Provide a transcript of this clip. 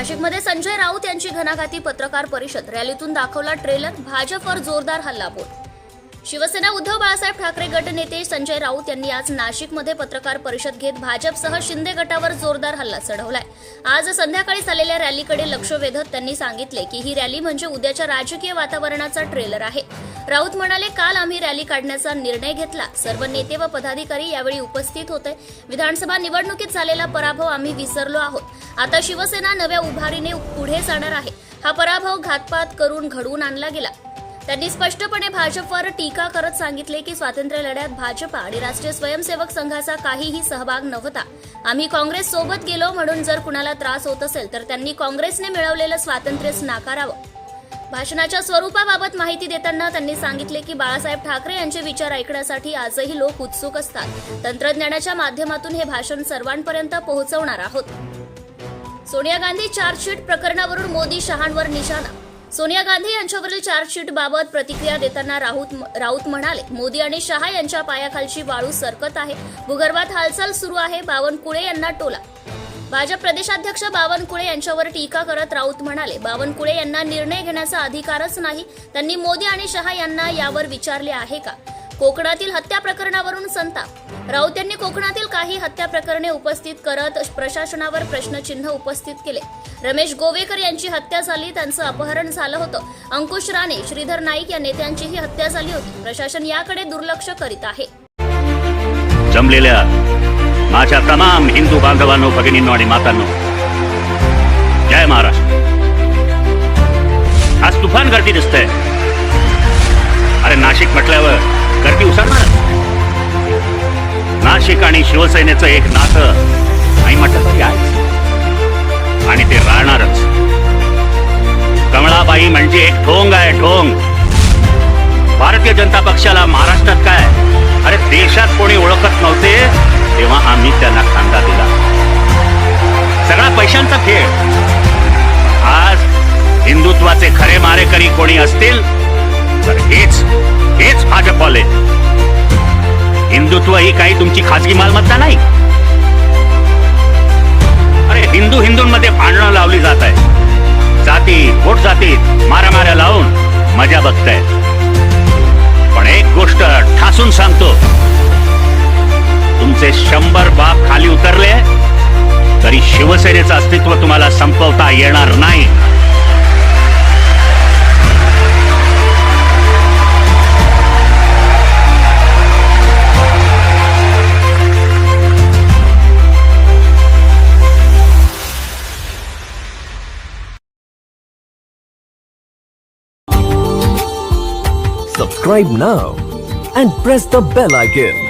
नाशिकमध्ये संजय राऊत यांची घणाघाती पत्रकार परिषद. रॅलीतून दाखवला ट्रेलर भाजपवर जोरदार हल्लाबोल. शिवसेना उद्धव बाळासाहेब ठाकरे गट नेते संजय राऊत यांनी आज नाशिकमध्ये पत्रकार परिषद घेत भाजपसह शिंदे गटावर जोरदार हल्ला चढवलाय. आज संध्याकाळी झालेल्या रॅलीकडे लक्ष वेधत त्यांनी सांगितले की ही रॅली म्हणजे उद्याच्या राजकीय वातावरणाचा ट्रेलर आहे. राऊत म्हणाले काल आम्ही रॅली काढण्याचा निर्णय घेतला. सर्व नेते व पदाधिकारी यावेळी उपस्थित होते. विधानसभा निवडणुकीत झालेला पराभव आम्ही विसरलो आहोत. आता शिवसेना नव्या उभारीने पुढे जाणार आहे. हा पराभव घातपात करून घडवून आणला गेला. त्यांनी स्पष्टपणे भाजपवर टीका करत सांगितले की स्वातंत्र्य लढ्यात भाजपा आणि राष्ट्रीय स्वयंसेवक संघाचा काहीही सहभाग नव्हता. आम्ही काँग्रेस सोबत गेलो म्हणून जर कुणाला त्रास होत असेल तर त्यांनी काँग्रेसने मिळवलेलं स्वातंत्र्यच नाकारावं भाषणाच्या स्वरूपाबाबत माहिती देताना त्यांनी सांगितले की बाळासाहेब ठाकरे यांचे विचार ऐकण्यासाठी आजही लोक उत्सुक असतात. तंत्रज्ञानाच्या माध्यमातून हे भाषण सर्वांपर्यंत पोहोचवणार आहोत. सोनिया गांधी चार्जशीट प्रकरणावरून मोदी शहांवर निशाणा. सोनिया गांधी यांच्यावरील चार्जशीट बाबत प्रतिक्रिया देताना राऊत राऊत म्हणाले मोदी आणि शहा यांच्या पायाखालची वाळू सरकत आहे. भूगर्भात हालचाल सुरू आहे. बावनकुळे यांना टोला. भाजप प्रदेशाध्यक्ष बावनकुळे यांच्यावर टीका करत राऊत म्हणाले बावनकुळे यांना निर्णय घेण्याचा अधिकारच नाही. त्यांनी मोदी आणि शहा यांना यावर विचारले आहे का? कोकणातील हत्या प्रकरणावरून संताप. राऊत यांनी कोकणातील काही हत्या प्रकरणे उपस्थित करत प्रशासनावर प्रश्नचिन्ह उपस्थित केले. रमेश गोवेकर यांची हत्या झाली त्यांचं अपहरण झालं होतं. अंकुश राणे श्रीधर नाईक या नेत्यांचीही हत्या झाली होती. प्रशासन याकडे दुर्लक्ष करीत आहे. जमलेल्या माझ्या तमाम हिंदू बांधवांनो भगिनींनो आणि मातांनो जय महाराष्ट्र. आज तुफान गर्दी दिसतंय. अरे नाशिक म्हटल्यावर गर्दी उसळणार? नाशिक आणि शिवसेनेचं एक नातं नाही म्हटलं तरी आहे. आणि ते राहणारच. कमळाबाई म्हणजे एक ठोंग आहे ठोंग भारतीय जनता पक्षाला महाराष्ट्रात काय? अरे देशात कोणी ओळखत नव्हते. तेव्हा आम्ही त्यांना खांदा दिला. सगळा पैशांचा खेळ. आज हिंदुत्वाचे खरे मारेकरी कोणी असतील तर हेच हेच भाजपले हिंदुत्व ही काही तुमची खाजगी मालमत्ता नाही. अरे हिंदू हिंदूंमध्ये भांडणं लावली जात आहे जाती पोट जातीत मारामाऱ्या लावून मजा बघताय पण एक गोष्ट ठासून सांगतो. तुमचे शंभर बाप खाली उतरले तरी शिवसेनेचं अस्तित्व तुम्हाला संपवता येणार नाही Subscribe now and press the bell icon.